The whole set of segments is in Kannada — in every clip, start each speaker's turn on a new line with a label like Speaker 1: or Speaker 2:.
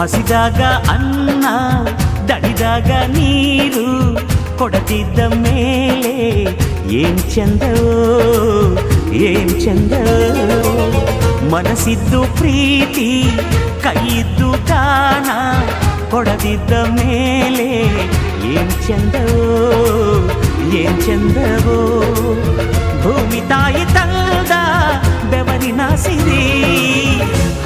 Speaker 1: ಹಸಿದಾಗ ಅನ್ನ ದಡಿದಾಗ ನೀರು ಕೊಡದಿದ್ದ ಮೇಲೆ ಏನ್ ಚಂದವೋ ಏನ್ ಚಂದವೋ ಮನಸ್ಸಿದ್ದು ಪ್ರೀತಿ ಕೈಯಿದ್ದು ದಾನ ಕೊಡದಿದ್ದ ಮೇಲೆ ಏನ್ ಚಂದವೋ ಏನ್ ಚಂದವೋ ಭೂಮಿ ತಾಯಿ ತಂದ ಬೆವರಿನ ಸಿರಿ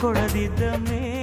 Speaker 1: ಕೊಡದಿದ್ದ ಮೇ